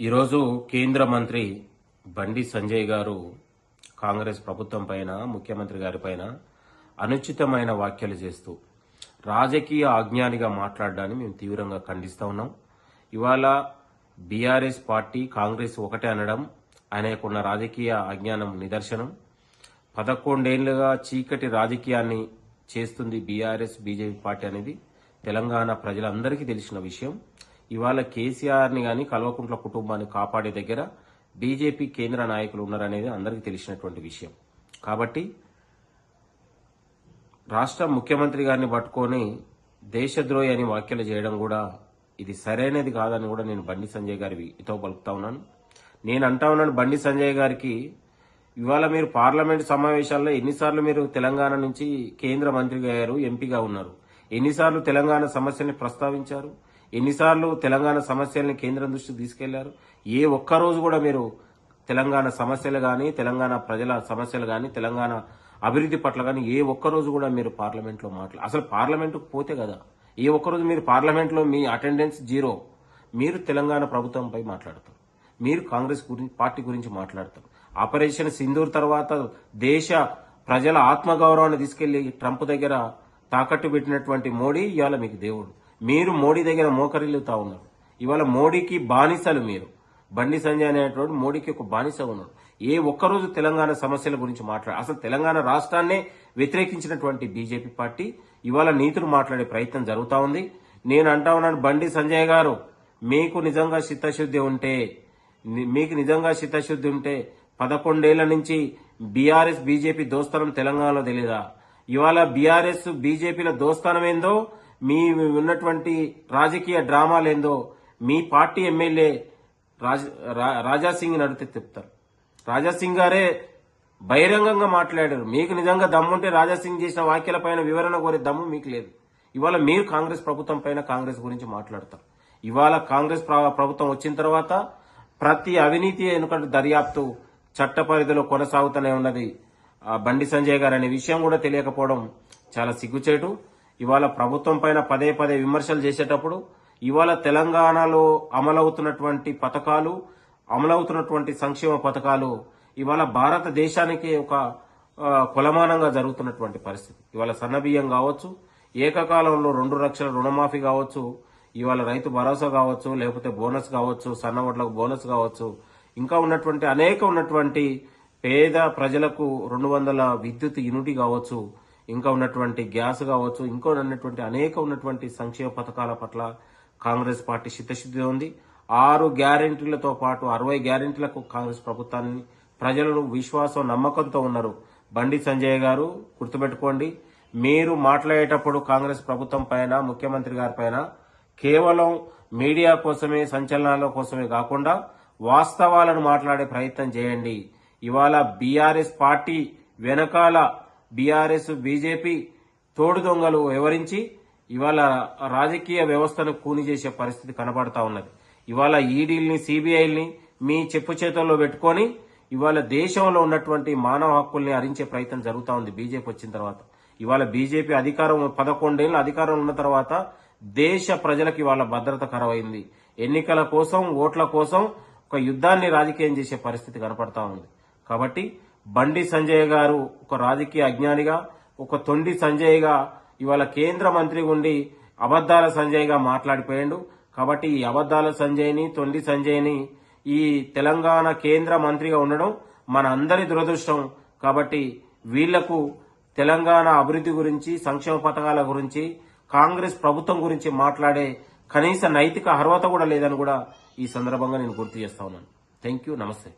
ఈరోజు కేంద్ర మంత్రి బండి సంజయ్ గారు కాంగ్రెస్ ప్రభుత్వం పైన ముఖ్యమంత్రి గారి పైన అనుచితమైన వ్యాఖ్యలు చేస్తూ రాజకీయ ఆజ్ఞానిగా మాట్లాడడాన్ని మేము తీవ్రంగా ఖండిస్తూ ఉన్నాం. ఇవాళ బీఆర్ఎస్ పార్టీ కాంగ్రెస్ ఒకటే అనడం ఆయనకున్న రాజకీయ అజ్ఞానం నిదర్శనం. పదకొండేళ్ళుగా చీకటి రాజకీయాన్ని చేస్తుంది బీఆర్ఎస్ బీజేపీ పార్టీ అనేది. తెలంగాణ ప్రజలందరికీ తెలిసిన విషయం. ఇవాళ కేసీఆర్ని కానీ కల్వకుంట్ల కుటుంబాన్ని కాపాడే దగ్గర బీజేపీ కేంద్ర నాయకులు ఉన్నారనేది అందరికీ తెలిసినటువంటి విషయం. కాబట్టి రాష్ట్ర ముఖ్యమంత్రి గారిని పట్టుకొని దేశద్రోహి అని వ్యాఖ్యలు చేయడం కూడా ఇది సరైనది కాదని కూడా నేను బండి సంజయ్ గారి ఇతో పలుకుతా ఉన్నాను. నేను అంటా ఉన్నాను బండి సంజయ్ గారికి ఇవాళ మీరు పార్లమెంట్ సమావేశాల్లో ఎన్నిసార్లు మీరు తెలంగాణ నుంచి కేంద్ర మంత్రిగా అయ్యారు ఎంపీగా ఉన్నారు. ఎన్నిసార్లు తెలంగాణ సమస్యల్ని ప్రస్తావించారు? ఎన్నిసార్లు తెలంగాణ సమస్యల్ని కేంద్రం దృష్టికి తీసుకెళ్ళారు? ఏ ఒక్క రోజు కూడా మీరు తెలంగాణ సమస్యలు కానీ తెలంగాణ ప్రజల సమస్యలు కానీ తెలంగాణ అభివృద్ధి పట్ల కానీ ఏ ఒక్క రోజు కూడా మీరు పార్లమెంట్లో మాట్లా అసలు పార్లమెంటుకు పోతే కదా? ఏ ఒక్క రోజు మీరు పార్లమెంట్లో మీ అటెండెన్స్ జీరో. మీరు తెలంగాణ ప్రభుత్వంపై మాట్లాడతారు. మీరు కాంగ్రెస్ గురించి పార్టీ గురించి మాట్లాడతారు. ఆపరేషన్ సింధూర్ తర్వాత దేశ ప్రజల ఆత్మగౌరవాన్ని తీసుకెళ్ళి ట్రంప్ దగ్గర తాకట్టు పెట్టినటువంటి మోడీ ఇవాళ మీకు దేవుడు. మీరు మోడీ దగ్గర మోకరిల్లుతా ఉన్నారు. ఇవాళ మోడీకి బానిసలు మీరు. బండి సంజయ్ అనేటువంటి మోడీకి ఒక బానిస ఉన్నాడు. ఏ ఒక్కరోజు తెలంగాణ సమస్యల గురించి మాట్లాడు అసలు తెలంగాణ రాష్ట్రాన్నే వ్యతిరేకించినటువంటి బీజేపీ పార్టీ ఇవాళ నీతులు మాట్లాడే ప్రయత్నం జరుగుతూ ఉంది. నేను అంటా ఉన్నాను బండి సంజయ్ గారు మీకు నిజంగా చిత్తశుద్ధి ఉంటే మీకు నిజంగా చిత్తశుద్ధి ఉంటే పదకొండేళ్ళ నుంచి బీఆర్ఎస్ బీజేపీ దోస్తానం తెలంగాణలో తెలీదా? ఇవాళ బీఆర్ఎస్ బీజేపీల దోస్తానమేందో మీ ఉన్నటువంటి రాజకీయ డ్రామాలేందో మీ పార్టీ ఎమ్మెల్యే రాజాసింగ్ నడితే చెప్తారు రాజాసింగ్ గారే బహిరంగంగా మాట్లాడారు. మీకు నిజంగా దమ్ముంటే రాజాసింగ్ చేసిన వ్యాఖ్యల పైన వివరణ కోరే దమ్ము మీకు లేదు. ఇవాళ మీరు కాంగ్రెస్ ప్రభుత్వం పైన కాంగ్రెస్ గురించి మాట్లాడతారు. ఇవాళ కాంగ్రెస్ ప్రభుత్వం వచ్చిన తర్వాత ప్రతి అవినీతి ఎన్నికల దర్యాప్తు చట్ట పరిధిలో కొనసాగుతూనే ఉన్నది. బండి సంజయ్ గారు అనే విషయం కూడా తెలియకపోవడం చాలా సిగ్గుచేటు. ఇవాళ ప్రభుత్వం పైన పదే పదే విమర్శలు చేసేటప్పుడు ఇవాళ తెలంగాణలో అమలవుతున్నటువంటి పథకాలు అమలవుతున్నటువంటి సంక్షేమ పథకాలు ఇవాళ భారతదేశానికి ఒక కులమానంగా జరుగుతున్నటువంటి పరిస్థితి. ఇవాళ సన్నబియ్యం కావచ్చు ఏకకాలంలో రెండు లక్షల రుణమాఫీ కావచ్చు ఇవాళ రైతు భరోసా కావచ్చు లేకపోతే బోనస్ కావచ్చు సన్నవడ్లకు బోనస్ కావచ్చు ఇంకా ఉన్నటువంటి అనేక ఉన్నటువంటి పేద ప్రజలకు రెండు వందల విద్యుత్ యూనిటీ కావచ్చు ఇంకా ఉన్నటువంటి గ్యాస్ కావచ్చు ఇంకా ఉన్నటువంటి అనేక ఉన్నటువంటి సంక్షేమ పథకాల పట్ల కాంగ్రెస్ పార్టీ చిత్తశుద్ధి ఉంది. ఆరు గ్యారెంటీలతో పాటు అరవై గ్యారెంటీలకు కాంగ్రెస్ ప్రభుత్వాన్ని ప్రజలను విశ్వాసం నమ్మకంతో ఉన్నారు. బండి సంజయ్ గారు గుర్తుపెట్టుకోండి మీరు మాట్లాడేటప్పుడు కాంగ్రెస్ ప్రభుత్వం పైన ముఖ్యమంత్రి గారి పైన కేవలం మీడియా కోసమే సంచలనాల కోసమే కాకుండా వాస్తవాలను మాట్లాడే ప్రయత్నం చేయండి. ఇవాళ బీఆర్ఎస్ పార్టీ వెనకాల బీఆర్ఎస్ బీజేపీ తోడు దొంగలు వివరించి ఇవాళ రాజకీయ వ్యవస్థను కూని చేసే పరిస్థితి కనబడతా ఉన్నది. ఇవాళ ఈడీల్ని సిబిఐల్ని మీ చెప్పు చేతుల్లో పెట్టుకొని ఇవాళ దేశంలో ఉన్నటువంటి మానవ హక్కుల్ని హరించే ప్రయత్నం జరుగుతా ఉంది బీజేపీ వచ్చిన తర్వాత. ఇవాళ బీజేపీ అధికారం పదకొండేళ్ళు అధికారం ఉన్న తర్వాత దేశ ప్రజలకు ఇవాళ భద్రత కరవైంది. ఎన్నికల కోసం ఓట్ల కోసం ఒక యుద్ధాన్ని రాజకీయం చేసే పరిస్థితి కనపడతా ఉంది. కాబట్టి బండి సంజయ్ గారు ఒక రాజకీయ అజ్ఞానిగా ఒక తొండి సంజయ్గా ఇవాళ కేంద్ర మంత్రి ఉండి అబద్దాల సంజయ్గా మాట్లాడిపోయాడు. కాబట్టి ఈ అబద్దాల సంజయ్ని తొండి సంజయ్ని ఈ తెలంగాణ కేంద్ర మంత్రిగా ఉండడం మన అందరి దురదృష్టం. కాబట్టి వీళ్ళకు తెలంగాణ అభివృద్ధి గురించి సంక్షేమ పథకాల గురించి కాంగ్రెస్ ప్రభుత్వం గురించి మాట్లాడే కనీస నైతిక అర్హత కూడా లేదని కూడా ఈ సందర్భంగా నేను గుర్తు చేస్తా ఉన్నాను. థ్యాంక్ యూ నమస్తే